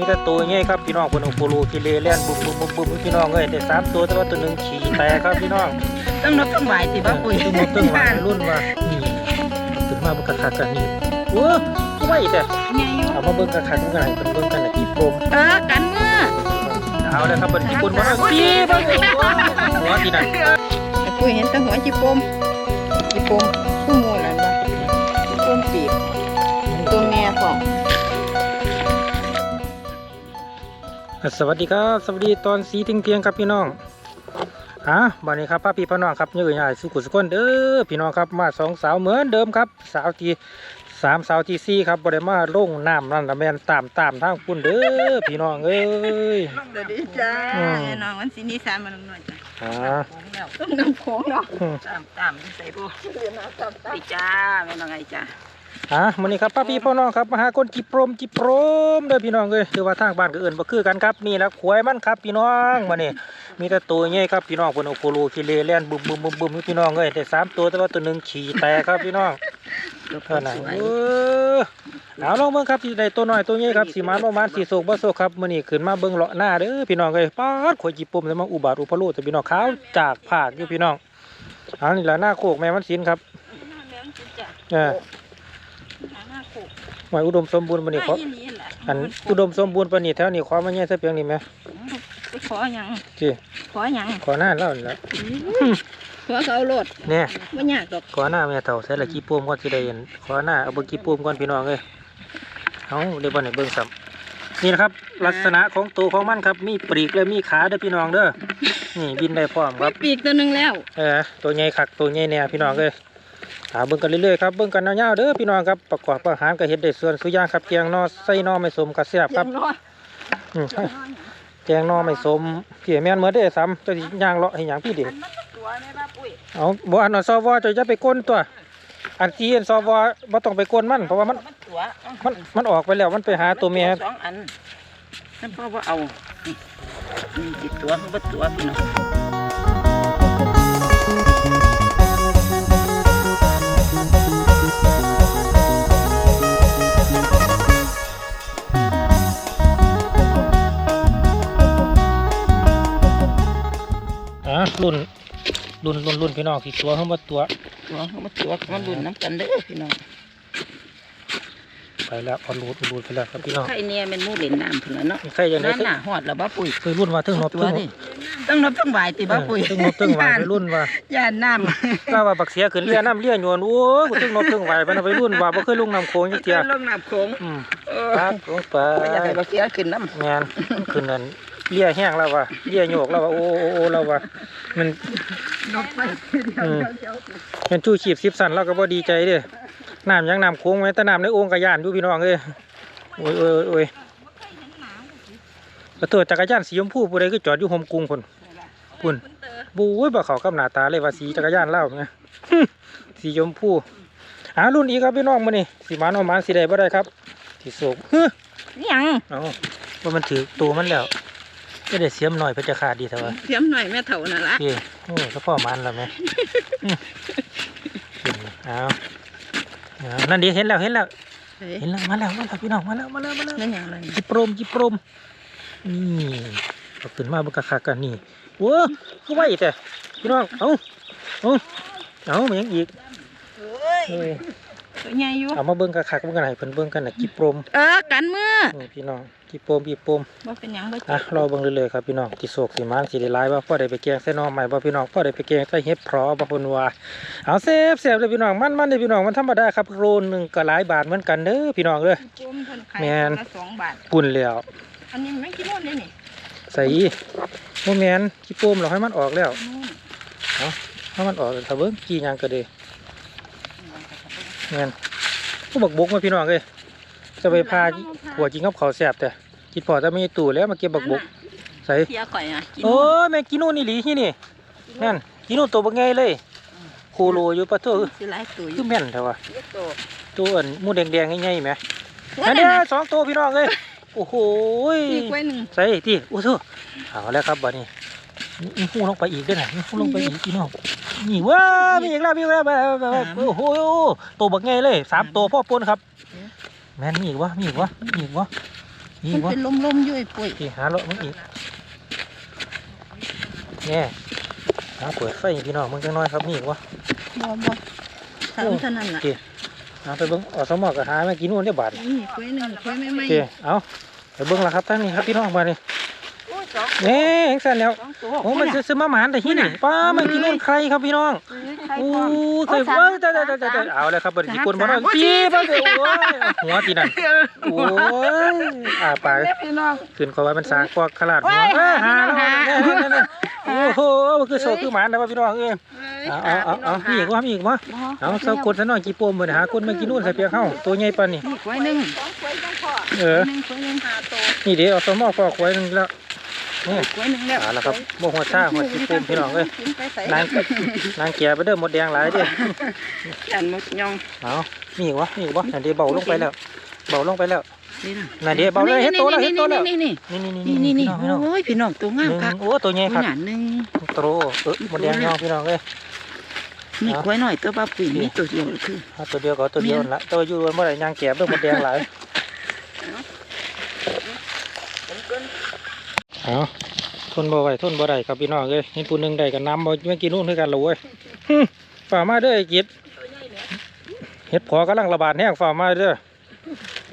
มีแต่ตัวใหญ่ครับพี่น้องคนอุปโลกิเลแล่นบุ้มบุ้มบุ้มบุ้มพี่น้องเอ้ยแต่สามตัวแต่ว่าตัวหนึ่งขี่แตกครับพี่น้องต้องนับต้องไหวสิบ้าปุ๋ยตึ้งตึ้งมารุ่นว่านี่ถึงมาเบิ่งคักๆกันนี่โอ้ก็ไม่แต่ใหญ่อยู่เอามาเบิ่งคักๆกันกันให้เป็นเบิ่งกันน่ะอีโปมเออกันเมื่อเอาเลยครับเบิ่งญี่ปุ่นบ่เนาะพี่เบิ่งหัวที่นั่นปุ๋ยเห็นแตั้งหัวจิปมจิปมคู่มูนั่น สวัสดีครับสวัสดีตอนสีเที่ยงๆครับพี่น้องอะวันนี้ครับป้าพี่พ่อน้องครับยืนใหญ่สุขุสุขคนเด้อพี่น้องครับมาสองสาวเหมือนเดิมครับสาวที่สามสาวที่สี่ครับบริมาลงน้ำนั่นละแมนตามตามทางคุณเด้อพี่น้องเอ้ยเดี๋ยวดีจ้าอืมน้องวันสินี้สามมันหน่อยจ้ะอ่าต้องนำของเนาะอืมตามตามใส่ปูไปจ้าไม่น้องไงจ้า อะวันนี้ครับป้าพี่พ่อน้องครับมาหาคนจิโปรมจิโปรมเด้อพี่น้องเอ้ยคือว่าทางบ้านก็เอื่นบ่คือกันครับนี่แหละขวยมันครับพี่น้องมานี่มีแต่ตัวใหญ่ครับพี่น้องคนโอโปโลกิเลแล่นบุ้มบุ้มบุ้มบุ้มพี่น้องเอ้ยแต่สามตัวแต่ว่าตัวหนึ่งขี่แตกครับพี่น้องเท่านั้นเออเอาลองเบิ่งครับที่ใดตัวน้อยตัวใหญ่ครับสีมันประมาณสีโศกบ่โศกครับมื้อนี้ขึ้นมาเบิ่งเลาะหน้าเด้อพี่น้องเอ้ยป๊าดข่อยจิปุ่มแล้วมาอุบาทอุปโลกแต่พี่น้องขาวจากภาคอยู่พี่น้องเอานี่ล่ะหน้าโคกแม่มันสินครับเออ หวยอุดมสมบูรณ์มื้อนี้ขออันอุดมสมบูรณ์ปานนี้แถวนี้ขอมาแย่ซะเพียงนี้แหมไปขอหยังจีขอหยังขอหน้าแล้วนี่ล่ะขอเขาเอาโลดแน่ไม่ยากดอกขอหน้าแม่เฒ่าใส่ละกี่ปุ่มก่อนสิได้เห็นขอหน้าเอาเบิ่งกี่ปุ่มก่อนพี่น้องเอ้ยเอาเดี๋ยวบ่ให้เบิ่งซ้ำนี่นะครับ ลักษณะของตัวของมันครับ มีปลีกและมีขาเด้อพี่น้องเด้อนี่บินได้พร้อมคมีรับปีกตัวหนึงแล้ว เออตัวใหญ่คักตัวใหญ่แน่พี่น้องเอ้ย หาเบิ่งกันเรื่อยๆครับเบิ่งกันยาวๆเด้อพี่น้องครับประกอบอาหารก็เฮ็ดได้ส่วนสุอย่างครับแกงนอใส่นอไม่สมกระแซ่บครับเตยมออืมแกงนอไม่สมพี่แม่นเหมือนได้อซ้ำเจะย่างเลาะให้หยังพี่เดิอันมันตัวแม่บ้าปุ๋ยเอาบ่อันเอาซอวอเจะจะไปก้นตัวอันที่อันซอวอบ่ต้องไปก้นมันเพราะว่ามันมันตัวมันมันออกไปแล้วมันไปหาตัวแม่สองอันนั่นพ่อว่าเอานี่นี่ติดตัวมันบ่ตัวพี่น้อง รุ่นรุ่นรุ่นรุ่นพี่น้องสิตัวเฮาบ่ตัวตัวมันบ่ตัวมันรุ่นน้ำกันเด้อพี่น้องไปแล้วเอารูดรูดไปแล้วครับพี่น้องไข่เนี่ยมันหมู่เล่นน้ำพุ่นแล้วเนาะใครยังไงนั่นน่ะฮอดแล้วบ้าปุ๋ยเคยรุ่นว่าถึงนบตัถึวงนนี่ต้องนับต้องไหวติบ้าปุ๋ยถึงนบถึงไหวไปรุ่นว่าย่านน้ก้าว่าบักเสียขึ้นเรือน้ำเลี้ยโยนโอ้ยกูถึงนบถึงไหวไปนะไปรุ่นว่าบ่เคยลงน้ำโขงจักำเทียลงน้ำโขงอืมเออปักลงไปบ่อยากให้บ่เสียขึ้นน้ำแม่นขึ้นนั่น เลี้ยแห้งแล้วว่ะเลี้ยโยกแล้วว่ะโอ้โอ้โอ้แล้วว่ะมันนกไปอืมมันชูชีพสิบสันเราก็บ่ดีใจเด้น้ำยังน้ำโขงไว้แต่น้ำในโอ่งกระยานอยู่พี่น้องเอ้ยโอ้ยโอ้ยโอ้ยกระตัวจักรยานสีชมพูผู้ใดก็จอดอยู่โฮมกรุงพุ่นพุ่นบู๊ยบ่เขากับหน้าตาเลยว่าสีจักรยานเล่าไงสีชมพูหารุ่นอีกครับพี่น้องมื้อนี้สีหมานเอาหมานสีใดบ่ได้ครับสีโศกเฮ้อยังเอาว่ามันถือตัวมันแล้ว ก็ได้เสียมหน่อยเพื่อจะขาดดีเถอะวะเสียมหน่อยแม่เฒ่านั่นละพี่โอ้ก็พ่อมันแล้วไหมอืมเอาเอานั่นดีเห็นแล้วเห็นแล้วเฮ้ยเห็นแล้วมาแล้วมาแล้วพี่น้องมาแล้วมาแล้วมาแล้วนั่นหยังเลยจิโปรมจิโปรมนี่เอาขึ้นมาบนกระคักกันนี่โว้ก็ไหวแต่พี่น้องเอาเอาเอามายังอีกเฮ้ยเออตัวใหญ่อยู่เอามาเบิ้งกระคักเบิ้งกันไหนเพิ่นเบิ้งกันน่ะจิโปรมเออกันเมื่อนี่พี่น้อง จิโปรมจิโปรมบ่เป็นหยังบ่อะรอเบิ่งเรื่อยๆครับพี่น้องจิโศกสิมานสิได้หลายว่าพ่อได้ไปแกงใส่หน้องใหม่บ่พี่น้องพ่อได้ไปแกงใส่เห็ดเพราะบ่เพิ่นว่าเอาเซฟเซฟเลยพี่น้องมันมันเลยพี่น้องมันธรรมดาครับโลนึงก็หลายบาทเหมือนกันเด้อพี่น้องเด้อจุ่มเพิ่นขายแม่นละสองบาทปุ่นแล้วอันนี้ไม่กี่โลเลยนี่ใส่บ่แม่นขี้โปมเราให้มันออกแล้วให้มันออกถ้าเบิ่งกี่หยังก็ได้แม่นผู้บักบกมาพี่น้องเอ้ย จะไปพาหัวกินกับข้าวแซ่บแต่คิดพอจะมีตู้แล้วมาเก็บบักบกใส่เสียข่อยอะกินโอ้ยแม่กินนู่นนี่หลีที่นี่นั่นกินนู่นตัวบักไงเลยโคโลอยู่ปะเถอะสิหลายตัวอคือยู่แม่นแต่ว่าเยอะตัวตัวอันหมูแดงๆง่ายๆไหมหัวอันนั่นี้นน่ะสองตัวพี่น้องเลยโอ้โหยมีกล้วยหนึ่งใส่ที่โอ้โหเอาแล้วครับบัดนี้นี่หูลงไปอีกด้วยนะนี่หูลงไปอีกพี่น้องนี่ว้ามีอีกแล้วมีอีกแล้วแบบแบบแบบโอ้โหตัวบักไงเลยสามตัวพ่อปนครับ แม่นมีอีกวะมีอีกวะมีอีกวะนี่มันวะเป็นลมๆอยู่ไอ้ปุ้ยอีหาเลาะมึงอีกแน่หาเปิดไฟให้พี่น้องมึงจังน้อยครับนี่วะบ่บ่ถามเท่านั้นน่ะหาไปเบิ้งอสมอกับหามากินนู่นได้บาทนี่ปุ้ยหนึ่งปุ้ยไม่ไม่โอเคเอาไปเบิ้งละครับท่านนี่ครับพี่น้องมานี่โอ้ย สองแน่เอ็งสั่นแล้วสองตัวโอ้มันจะซื้อมาหมานแต่ที่นี่ป้ามากินนู่นใครครับพี่น้องเอ้ยใครโอ้ก่อนเคยเบิ้งแต่แต่แต่แต่เอาเลยครับบริจิคนบ่น้องจีบเลยโอ้ยหัวตีนั่นโอ้ยอ่าปากเล็บพี่น้อง ขึ้นเขาไว้มันสร้างกว่าขลาดหัวโอ้ยเอ้ยหาแล้วหาแน่แน่แน่โอ้โหคือโซคือหมานแต่ว่าพี่น้องเอ้ยเอาเอาเอาเอามีอีกว่ามีอีกวะเอาเสาคนซะหน่อยกี่ปมเหมือนหาคนมากินนู่นใส่เปียกเข้าตัวใหญ่ปานนี่นี่กล้วยหนึ่งสองกล้วยจังพ่อเออ หนึ่งกล้วยหนึ่งหาโตนี่เดี๋ยวเอาสมอฟอกไว้นึงแล้ว นี่กล้วยหนึ่งแล้วเอาละครับโมหัวชาหัวกี่ปมพี่น้องเอ้ยกินไปใส่นางนางเกียร์ไปเด้อหมดแดงหลายเด้อยันหมดยองเอามีอีกวะมีอีกวะนั่นเดี๋ยวเบาลงไปแล้ว เบาลงไปแล้วนี่นะนั่นเดี๋ยวเบาเลยเห็นตัวแล้วเห็นตัวแล้วนี่นี่นี่นี่นี่นี่นี่นี่นี่พี่น้องพี่น้องโอ้ยพี่น้องตัวงามคักโอ้ตัวใหญ่กล้ครัวยบหยาหนึ่งโตเออหมดแดงน้องพี่น้องเอ้ยนี่กล้วยหน่อยตัวบ้าปุ๋ยนี่ตัวเดียวคือเอาตัวเดียวก็เอาตัวเดียวนั่นละตัวอยู่เมื่อไหร่ยางแก็บเรื่องหมดแดงหลาย เอาทนบ่ไหวทนบ่ได้ครับพี่น้องเอ้ยนี่ผู้หนึงได้กับน้ำบ่ไม่กินนู่นคือกันเลยเว้ยฝ่ามาเด้อไอ้กิดเห็ดพอกำลังระบาดแห้งฝ่ามาเด้อ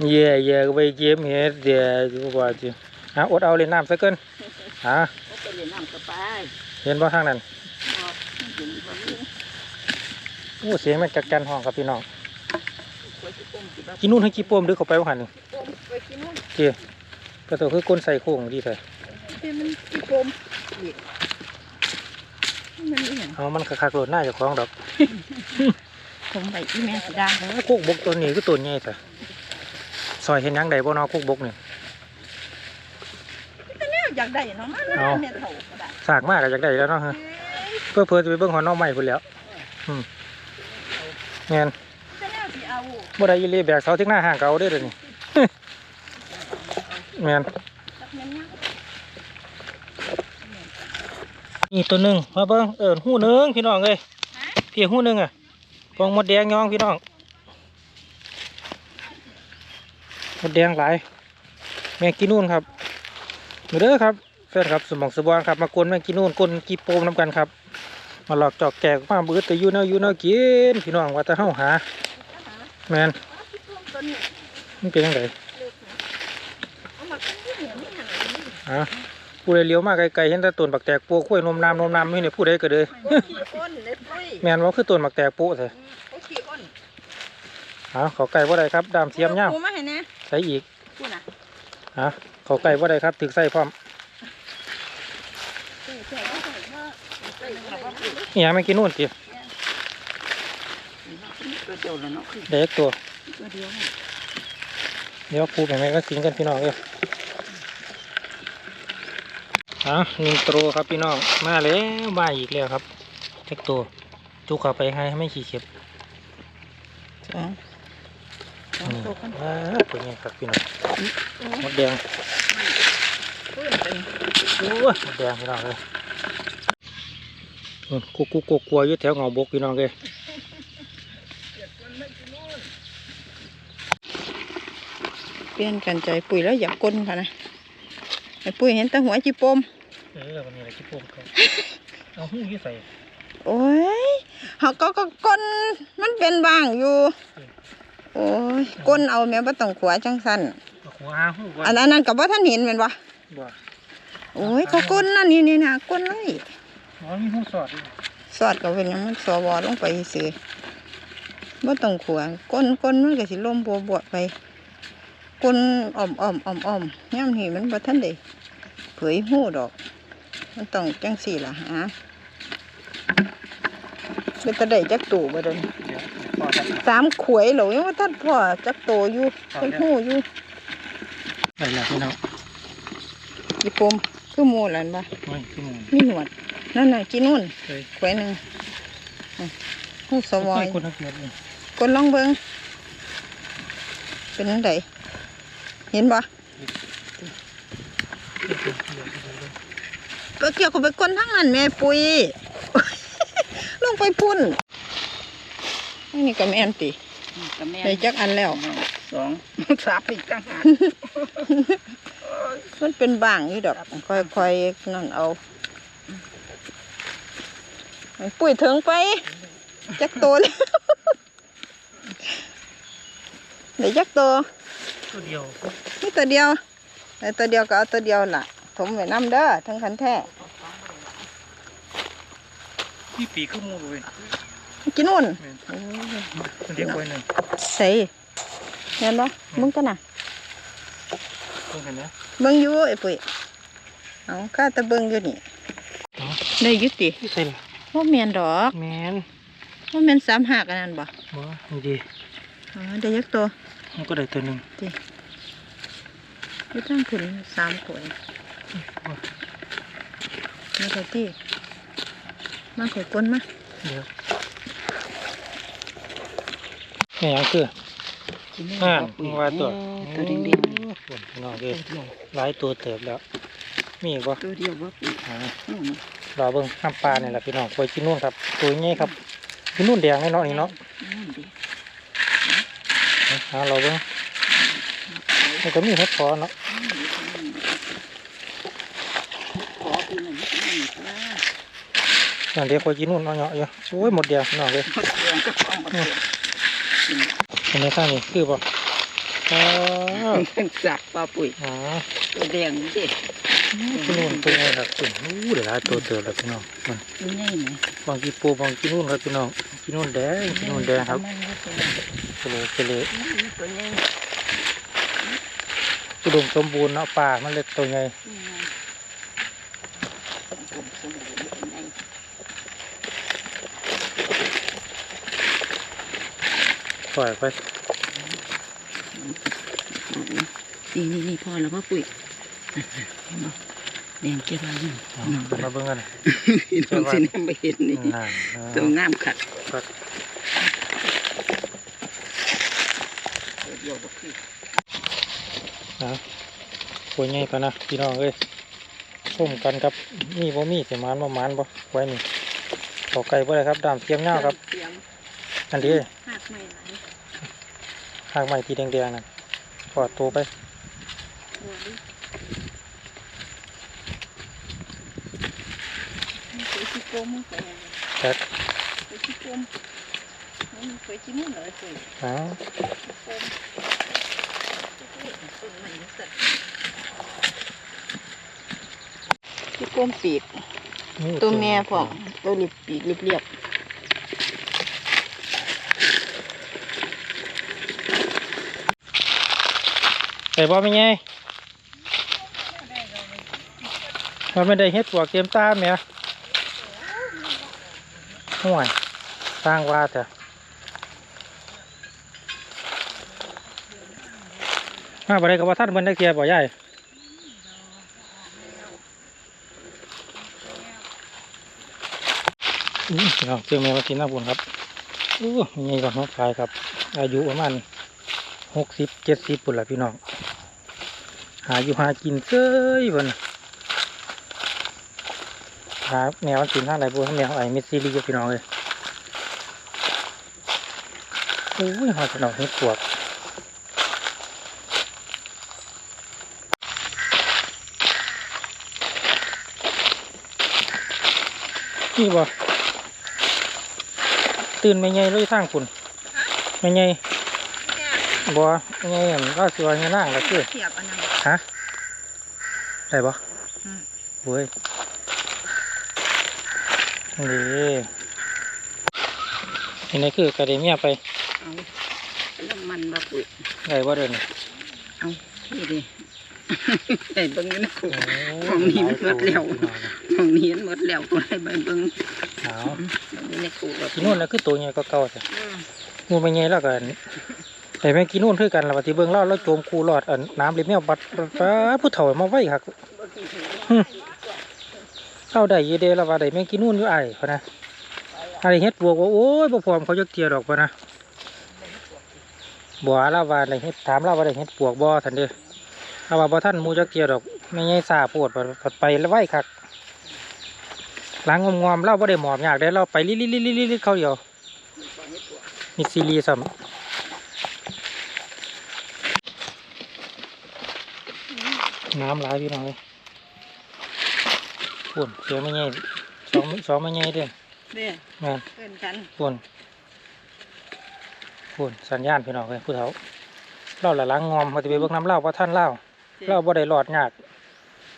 เย่เย่ก็ไปเก็บเห็ดเดี๋ยวว่าจิฮะอดเอาเล่นน้ำซะเกินฮะเรียนบไปเห็นบ่ทางนั้นโอ้เสียงมันจักจันห้องครับพี่น้องกินนู่นให้กี่ปมหรือเขาไปว่าหันนี่ไปกินนู่นเจ้ก็ตัวคือก้นใส่โค้งดีแท้ ที่มันที่กลมอีกมันนี่อย่างเอามันคักๆโดดหน้าเจ้าของดอกผมไปอีแม่สีดาโอ้โคกบกตัวนี้ก็ตัวใหญ่แท้ซอยเห็นหยังใดบ่เนาะโคกบกนี่แต่เนี่ยอยากได้เนาะมันเอาเนี่ยเท่าก็ได้สากมากก็อยากได้แล้วเนาะฮะเพื่อเพื่อจะไปเบิ่งหอน้องใหม่พุ่นแหล้วอืมแม่นแต่เนี่ยสิเอาบ่ได้อีหลีแบกเสาทิ้งหน้าห่างเก่าเด้อเดี๋ยวนี้แม่น จักแม่นยัง นี่ตัวหนึ่งมาเบิ้งเอิญหู้หนึ่งพี่น้องเลยพี่หู้หนึ่งอะกองมดแดงยองพี่น้องมดแดงหลาย แมงกินนู่นครับมาเด้อครับแฟนครับสมองสบอนครับมากวนแมงกินนู่นกวนกีโปมน้ำกันครับ มาหลอกจอกแกกมาเบืดแต่ยู่เนาะอยู่เนากินพี่น้องว่าจะเข้าหาแมนมันเป็นยังไงเอามาขึ้นที่เหนือนี่หันอะ ผู้ใดเลี้ยวมาไกลๆเห็นแต่ต้นบักแตกปูข้วยนมน้ำนมน้ำนี่เนี่ยผู้ใดก็เลยมันขี้ก้นเลยปุ้ยแมนว่าคือต้นบักแตกปูใช่เขาขี้ก้นเอาเขาไก่ว่าไดครับดามเทียมเงาปูมาให้แน่ใส่อีกปูน่ะฮะเขาไก่ว่าไดครับถึกใส่พร้อมใส่ใส่ใส่ใส่ใส่แล้วก็ปูนี่ยังไม่กินนู่นจีตัวเดียวแล้วเนาะคือเด็กตัวตัวเดียวเดี๋ยวปูแม่แม่ก็สิงกันพี่น้องเอ้ย อะหนึ่งตัวครับพี่น้องมาแล้วมาอีกแล้วครับเล็กตัวจุกเข้าไปให้ไม่ขี้เข็บสองสองนี่ตัวกันอ่าตัวนี้ครับพี่น้องหมดแดงปืนเป็นโอ้ยหมดแดงพี่น้องเลยนู่นกุกกุกกุกกลัวอยู่แถวเงาบกพี่น้องเลยเปลี่ยนกันใจปุ๋ยแล้วอยากก้นค่ะนะไอ้ปุ๋ยเห็นแต่หัวจีปม เออวันนี้อะไรที่ปูเขาเอาหูยี่ใส่โอ้ยเขาก็ก็ก้นมันเป็นบางอยู่ โอ้ยก้นเอาแม่บ่ต้องขวาจังสันเอาหัวหาหูก่อนอันนั้นนั่นกับว่าท่านเห็นแมันบ่บ่โอ้ยเขาก้นนั่นนี่นี่นะก้นเลยอ๋อมีหูสอดด้วยสอดก็เป็นหยังมันสวลงไปซื้อบ่ต้องขวาก้นก้นมันก็สิล่มบัวบวไปก้นอ่อมอ่อมอ่อมอ่อมย่ำนี่มันบ่ท่านได้เผยหูดอก มันต้องจังสี่ล่ะฮะเป็นตะได้จักตู่บ่เดินเดี๋ยวพอครับสามขวยเหรอยังว่าท่านพ่อจักโตอยู่เพิ่นหูอยู่ไปแล้วพี่น้องอีปมคือหมูหลันบ่ไม่ขึ้นมามีหนวดนั่นน่ะกินนู่นเคยขวยหนึ่งอะหูสวอยคนทักเกียรติกดลองเบิ่งเป็นจังไดเห็นบ่ ไปเกี่ยวกับไปก้นทั้งนั้นแม่ปุยลงไปพุ่นอันนี้ก็แม่นติก็แม่ได้จักอันแล้วสองสามอีกต่างหากมันเป็นบางอยู่ดอกค่อยๆนั่นเอาไอ้ปุ้ยถึงไป จักโตแล้วได้จักโตตัวเดียวนี่ตัวเดียวไอ้ตัวเดียวก็เอาตัวเดียวล่ะ ถมไว้น้ำเด้อทั้งคันแท้พี่ปีขึ้นมูเลยกินนู่นมันเดียวไว้หนึ่งใส่เห็นบ่มึงกันน่ะตรงเห็นไหมเบิ่งอยู่ไอ้ปุ้ยเอาข้าแตะเบิ่งอยู่นี่ได้อยุติที่ใส่ละว่าเมียนดอกแมนว่าเมียนสามหักอันนั้นบ่บ่นี่ดีอ๋อได้ยักตัวมันก็ได้ตัวหนึ่งอยู่ตั้งขุนสามขวด มาเถอะที่มาขอยก้นมาเดี๋ยวนี่ยังคืออ่านว่าตัวตัวเดียวฝนนอกเลยหลายตัวเติบแล้ว มีอีกบ่ตัวเดียวว่าปีอ่าอืมรอเบิ่งน้ำปลาเนี่ยแหละพี่น้องคอยกินนู่นครับ ตัวใหญ่ครับกินนู่นแดงแน่นอนนี่เนาะนั่นดิหาเราเบิ่งมันก็มีเห็ดพอเนาะ ขอปีหนึ่งนี่ว่า นั่นเดี๋ยวคอยกินนู่นเนาะเนาะอยู่โอ้ยหมดแดงพี่น้องเลยหมดเรื่องก็ต้องมาเกิดอันนี้ข้างนี้คือบ่อ๋อเป็นสักปลาปุ๋ยอ๋อตัวแดงนี่ดิกินนู่นตัวใหญ่ครับกินอู้เดี๋ยวหลายตัวเติบแล้วพี่น้องมันตัวใหญ่ไหมบางกีปูบางกินนู่นครับพี่น้องกินนู่นแดงกินนู่นแดงครับมันก็ตัวเฉลยเฉลยตัวใหญ่อุดมสมบูรณ์เนาะป่ามันเล็กตัวใหญ่ ผมสมบูรณ์ตัวใหญ่ ปล่อยไปนี่นี่นี่พอแล้วพ่อปุ๋ยแดงเจ้าบ้านเอาขึ้นมาเบิ่งกันพี่น้องสิแนมไปเห็นนี่นั่นตัวงามขัดก็ตัวเดียวก็คือนะตัวใหญ่ปะนะพี่น้องเอ้ยส้มกันครับมีบ่มีสิมานบ่มานบ่ไว้นี่ขอไก่บ่ได้ครับดามเทียมเงาครับเสียงอันนี้หักไม่ไหล หากไม้ที่แดงๆนั่นปอดตัวไปหัวดิเคยชิโก้มึงไปแท็กเคยชิโก้มึงเคยชิมุ่งเหรอสิอ้าวที่ก้มปีกนี่ตัวแม่พร้อมตัวรีบปีกเรียบ ไก่บ่ไม่ไงมันไม่ได้เฮ็ดตัวเกมตามแหม่ห่วยสร้างว่าแต่มาบ่ได้กับว่าท่านเบิ่นได้เกียบ่ยายอือพี่น้องเจอแม่มากินหน้ำบุญครับอู้มีไงก่อนน้องชายครับ อายุประมาณ หกสิบเจ็ดสิบปุ่นละพี่น้อง หาอยู่หากินเซ้ยบนหาแนวกินทางไหนบุแนวไอ้มิสซิลีกับพี่น้องเลยโอ้ยหอดหน่อยให้ปวดนี่บ่ตื่นไม่ไงเลยทางคุณไม่ไง บ่ไม่ไงอันก็สิว่าเงี้ยนั่งแล้วคือๆเทียบอันนั้นฮะได้ปะอืมเว้ยนี่อันนี้คือกระเดียเมียไปเอาน้ำมันมาปุ๋ยได้บ่เดินเอานี่ดิไอ้เบิ้งอยู่ในขู่โของนี่มันหมดแล้วของนี้มันหมดแล้วตัวให้ใบเบิ้งหนาวอยู่ในขู่แบบกินนู่นแล้วคือตัวใหญ่ก็เก่าจ้ะงูไม่ใหญ่แล้วกัน แต่แม่กินนู่นคือกันล้วปฏิเบิงเล่าแล้วโจมคูรอดอันน้ำริมแมวบัดป้าผู้เฒ่ามาไว้ครับเข้าได้ยีเดล้วว่าได้แม่กินนู่นอยู่ไอ้พะนะอะไรเฮ็ดบวกว่าโอ้ยบ่พร้อมเขาจะเกียดอกพะนะบัวลาว่าได้เฮ็ดถามลาว่าได้เฮ็ดปวกบ่ทันเด้อลาว่าบ่ท่านมูจะเกียดอกไม่ใหญ่ซาโพดบัดไปแล้วไว้คักหลังงอมๆเล่าบ่ได้หมอบอยากได้เราไปลิลิลิลิลิเขาเดียวมีซีรีส์ซ้ำ น้ำหลายพี่น้องเลยปุ่นเสียงไม่ใหญ่สองสองไม่ใหญ่เด้อเนี่ยแม่นเพื่อนกันปุ่นปุ่นสัญญาณพี่น้องเลยผู้เฒ่าเล่าละล้างงอมมาจะไปเบิ่งน้ำเล่าว่าท่านเล่าเล่าบ่ได้หลอดยาก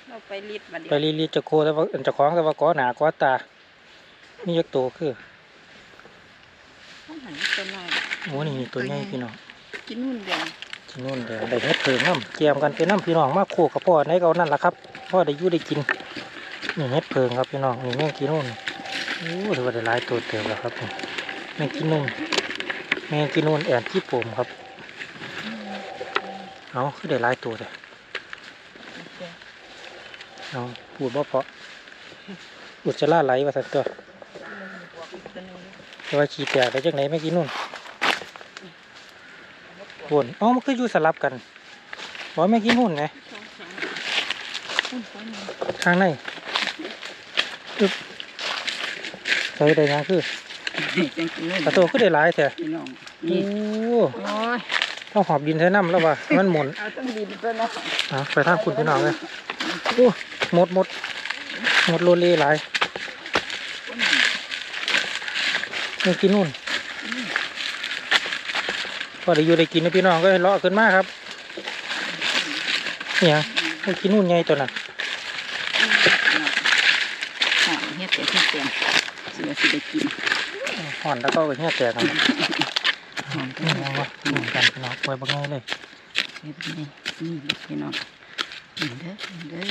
เราไปรีดมาดิไปรีรีจะโคแต่ว่าเจะคล้าของแต่ว่าก้อหนาก้อตามียักษ์โตคือต้องหันตัวน้อยโอ้นี่ตัวใหญ่พี่น้องกินนู่นเดียวที่ นู่นเดี๋ยวได้เฮ็ดเพิงน้ำเกี่ยมกันเป็นน้ำพี่น้องมาโคกับพ่อในเขานั่นแหละครับพ่อได้ยู่ได้กินนี่เฮ็ดเพิงครับพี่น้องนี่แม่งกินนู่นโอ้ถือว่าได้หลายตัวเติมแล้วครับนี่แม่งกินนู่นแม่งกินนู่นแอนขี้โป่มครับเอาคือได้หลายตัวเลยเอาพูดบ่เพาะอุจจาระไหลว่าสันตัวตัวนึงแต่ว่าขี้แตกไปจากไหนไม่กินนู่น บนอ๋อมันคืออยู่สลับกันบอกไม่กินนู่นไงสองสามอุ้ยตัวนึงข้างในอึ๊บใส่ได้ยังคือจังเลยกระโตคือได้หลายแท้พี่น้องโอ้นี่โอ้ยต้องหอบดินใส่น้ำแล้วว่ะให้มันหมุนเอาต้องดินตัวน้อยอะไปทางคุณพี่น้องเลยโอ้หมดหมดหมดโลเลหลายไม่กินนู่น พอได้อยู่ได้กินนะพี่น้องก็เลาะขึ้นมาครับเนี่ยไม่กินนู่นไงตัวนั้นหอมเฮ็ดแต่ที่เตียงเสือสิได้กินห่อนแล้วก็ไปเหี้ยแตกกันหอมนี่มองว่าเหมือนกันพี่น้องปล่อยบังไงเลยเฮ็ดนี่นี่พี่น้องนี่เด้อนี่เด้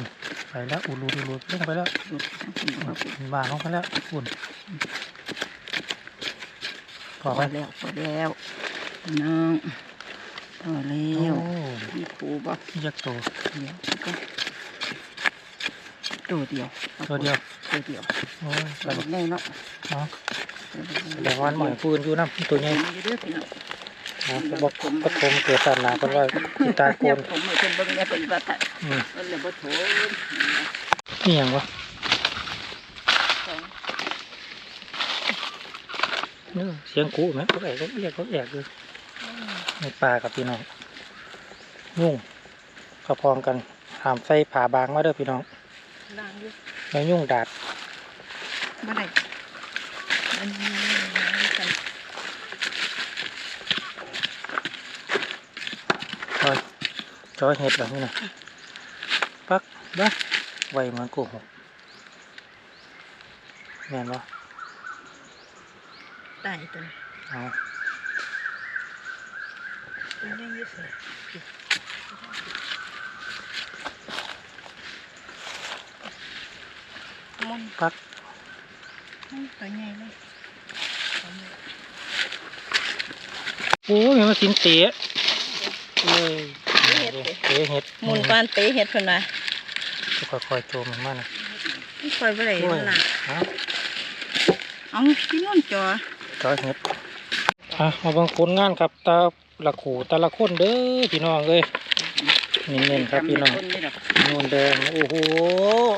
อไปแล้วอูรูดูรูลงไปแล้วดูทั้งคุณพ่อคุณมันบานลงไปแล้วอุ่น พพออไปแล้วพอแล้วพี่น้องพอแล้โอ้วมีครูบ่ยยักษ์โตเดี๋ยวก็ตัวเดียวตัวเดียวตัวเดียวโอ้ยตัวใหญ่เนาะเนาะแต่วันหมอยปืนอยู่น้ำตัวใหญ่นี่เด้อพี่น้องนะก็บอกปฐมเกิดศาสนาคนว่าที่ตายโกนผมไม่เป็นเบิ่งเนี่ยเป็นว่าแต่อืมมันเลยบ่โถนี่หยังวะ สอง เนื้อเสียงกูไหมก็แอกก็เรียกก็แอกเลยในป่ากับพี่น้องยุ่งกระพองกันหามใส่ผ่าบางมาเด้อพี่น้องล่างอยู่แล้วยุ่งดาดเมื่อไหร่อันนี้กันคอยจอยเห็ดแบบนี้นะปักบ้าไวเหมือนกูหกแม่นบ่ตายตัวนี้เอามันยังอยืดเสียมันปักมันตัวใหญ่เลยโอ้ยมันสินเตะเลยเห็ดเตะเห็ดหมุนปานเตะเห็ดเพิ่นว่าค่อยคอยๆโจมมันมานะคอยบ่ได้โอ้ยมันน่ะเอาเอาพี่นุ่นจอ จอยเห็ดอะมาเบิ่งผลงานครับตาละขู่ตาละคนเด้อพี่น้องเอ้ยเน้นๆครับพี่น้องนี่ดอกนูนแดงโอ้โห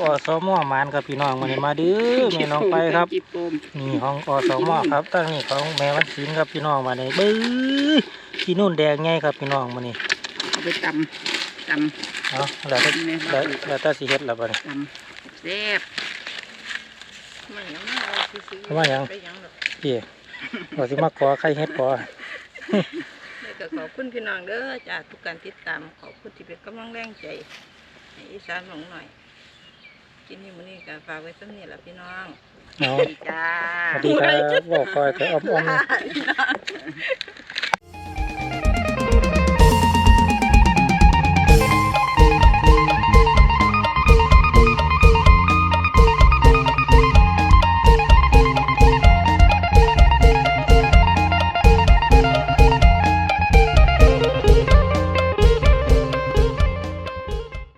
อสมอมานครับพี่น้องมานี่มาเด้อแม่น้องไปครับจิโปมนี่ของอสมอครับตั้งนี่ของแม่วันศิลป์ครับพี่น้องมาเนี่ยบื้อที่นู่นแดงไงครับพี่น้องมานี่เอาไปตำตเอาแล้วแต่แล้วแล้วแต่สิเฮ็ดแล้วบัดนี้ำตำแซ่บมันยังไม่เอาซื้อๆว่าหยังไปหยังดอกพี่ ว่าสิมาขอใครเฮ็ดขอแล้วก็ขอบคุณพี่น้องเด้อจ้าทุกการติดตามขอบคุณที่เป็นกำลังแรงใจให้อีสานหลงหน่อยกินนี่มื้อนี้ก็ฝากไว้สักนี้ล่ะพี่น้องเอาจ้าสวัสดีครับบอกคอยแต่อ้อมๆ